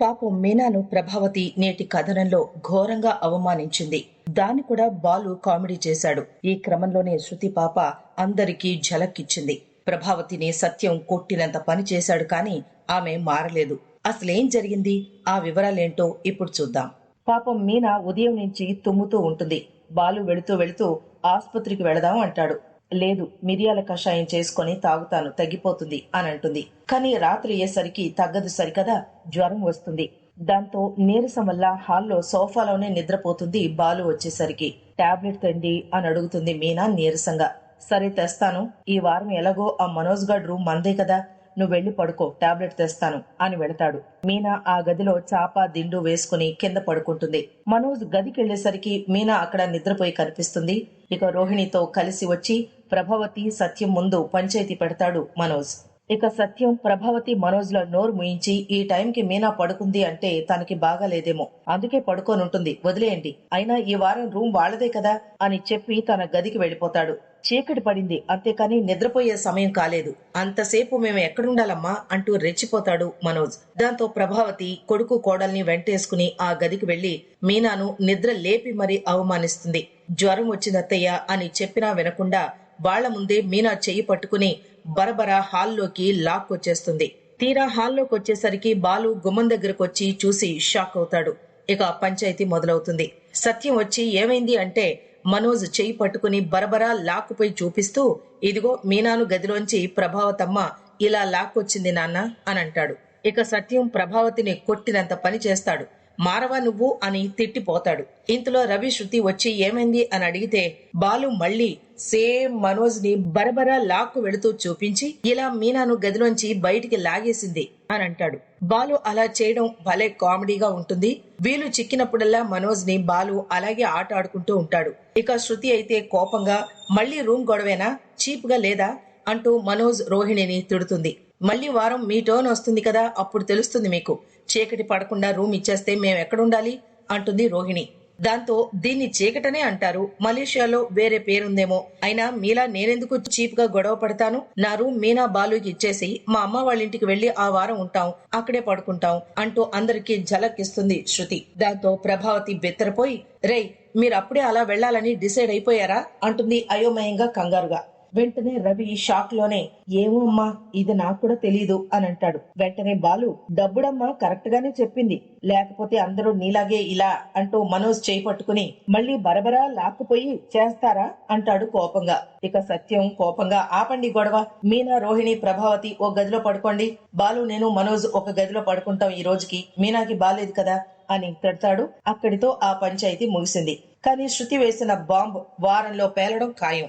పాపం మీనాను ప్రభావతి నేటి కథనంలో ఘోరంగా అవమానించింది. దాన్ని కూడా బాలు కామెడీ చేశాడు. ఈ క్రమంలోనే శృతి పాప అందరికీ ఝలక్కిచ్చింది. ప్రభావతిని సత్యం కొట్టినంత పని చేశాడు కాని ఆమె మారలేదు. అసలేం జరిగింది? ఆ వివరాలేంటో ఇప్పుడు చూద్దాం. పాపం మీనా ఉదయం నుంచి తుమ్ముతూ ఉంటుంది. బాలు వెళుతూ వెళుతూ ఆసుపత్రికి వెళదాం అంటాడు. లేదు మిరియాల కషాయం చేసుకొని తాగుతాను తగ్గిపోతుంది అని అంటుంది కానీ రాత్రి అయ్యేసరికి తగ్గదు సరికదా? జ్వరం వస్తుంది. దాంతో నీరసం వల్ల హాల్లో సోఫాలోనే నిద్రపోతుంది బాలు వచ్చేసరికి. టాబ్లెట్ తండి అని అడుగుతుంది మీనా నీరసంగా. సరే తెస్తాను. ఈ వారం ఎలాగో ఆ మనోజ్ గడ్ రూమ్ మందే కదా. నువ్వు వెళ్ళి పడుకో టాబ్లెట్ తెస్తాను అని వెళతాడు. మీనా ఆ గదిలో చాప దిండు వేసుకుని కింద పడుకుంటుంది. మనోజ్ గదికెళ్ళేసరికి మీనా అక్కడ నిద్రపోయి కనిపిస్తుంది. ఇక రోహిణితో కలిసి వచ్చి ప్రభావతి సత్యం ముందు పంచాయతీ పెడతాడు మనోజ్. ఇక సత్యం ప్రభావతి మనోజ్లో నోరు ముయించి ఈ టైంకి మీనా పడుకుంది అంటే తనకి బాగాలేదేమో. అందుకే పడుకోనుంటుంది. వదిలేయండి. అయినా ఈ వారం రూమ్ వాళ్ళదే కదా అని చెప్పి తన గదికి వెళ్ళిపోతాడు చీకటి పడింది. అంతేకాని నిద్రపోయే సమయం కాలేదు. అంతసేపు మేము ఎక్కడుండాలమ్మా అంటూ రెచ్చిపోతాడు మనోజ్. దాంతో ప్రభావతి కొడుకు కోడల్ని వెంటేసుకుని ఆ గదికి వెళ్ళి మీనాను నిద్ర లేపి మరీ అవమానిస్తుంది. జ్వరం వచ్చిందత్తయ్య అని చెప్పినా వినకుండా వాళ్ళ ముందే మీనా చెయ్యి పట్టుకుని బరబర హాల్లోకి లాక్కొచ్చేస్తుంది. తీరా హాల్లోకి వచ్చేసరికి బాలు గుమ్మం దగ్గరకు వచ్చి చూసి షాక్ అవుతాడు. ఇక పంచాయతీ మొదలవుతుంది. సత్యం వచ్చి ఏమైంది అంటే మనోజ్ చెయ్యి పట్టుకుని బరబరా లాక్కుపోయి చూపిస్తూ ఇదిగో మీనాను గదిలోంచి ప్రభావతమ్మ ఇలా లాక్కొచ్చింది నాన్న అని అంటాడు. ఇక సత్యం ప్రభావతిని కొట్టినంత పని చేస్తాడు. మారవా నువ్వు అని తిట్టిపోతాడు. ఇంతలో రవి శృతి వచ్చి ఏమైంది అని అడిగితే బాలు మళ్ళీ సేమ్ మనోజ్ని బరబరా లాక్కు వెళుతూ చూపించి ఇలా మీనాను గదిలోంచి బయటికి లాగేసింది అని అంటాడు. బాలు అలా చేయడం భలే కామెడీగా ఉంటుంది. వీలు చిక్కినప్పుడల్లా మనోజ్ని బాలు అలాగే ఆట ఆడుకుంటూ ఉంటాడు. ఇక శృతి అయితే కోపంగా మళ్ళీ రూమ్ గొడవేనా? చీప్గా లేదా? అంటూ మనోజ్ రోహిణిని తిడుతుంది. మళ్ళీ వారం మీ టోన్ వస్తుంది కదా అప్పుడు తెలుస్తుంది మీకు. చీకటి పడకుండా రూమ్ ఇచ్చేస్తే మేము ఎక్కడుండాలి? అంటుంది రోహిణి. దాంతో దీన్ని చీకటనే అంటారు. మలేషియాలో వేరే పేరుందేమో. అయినా మీలా నేనెందుకు చీప్గా గొడవ పడతాను? నా రూమ్ మీనా బాలుకి ఇచ్చేసి మా అమ్మ వాళ్ళ ఇంటికి వెళ్ళి ఆ వారం ఉంటాం. అక్కడే పడుకుంటాం అంటూ అందరికీ ఝలక్కిస్తుంది శృతి. దాంతో ప్రభావతి బెత్తరపోయి రేయ్ మీరు అప్పుడే అలా వెళ్ళాలని డిసైడ్ అయిపోయారా? అంటుంది అయోమయంగా కంగారుగా. వెంటనే రవి షాక్లోనే ఏమో అమ్మా ఇది నాకు కూడా తెలీదు అని అంటాడు. వెంటనే బాలు డబ్బుడమ్మా కరెక్ట్ గానే చెప్పింది. లేకపోతే అందరూ నీలాగే ఇలా అంటూ మనోజ్ చేయి పట్టుకుని మళ్ళీ బరబరా లాక్కుపోయి చేస్తారా? అంటాడు కోపంగా. ఇక సత్యం కోపంగా ఆపండి గొడవ. మీనా రోహిణి ప్రభావతి ఓ గదిలో పడుకోండి. బాలు నేను మనోజ్ ఒక గదిలో పడుకుంటాం ఈ రోజుకి. మీనాకి బాలేదు కదా అని తిడతాడు. అక్కడితో ఆ పంచాయతీ ముగిసింది. కానీ శృతి వేసిన బాంబ్ వారంలో పేలడం ఖాయం.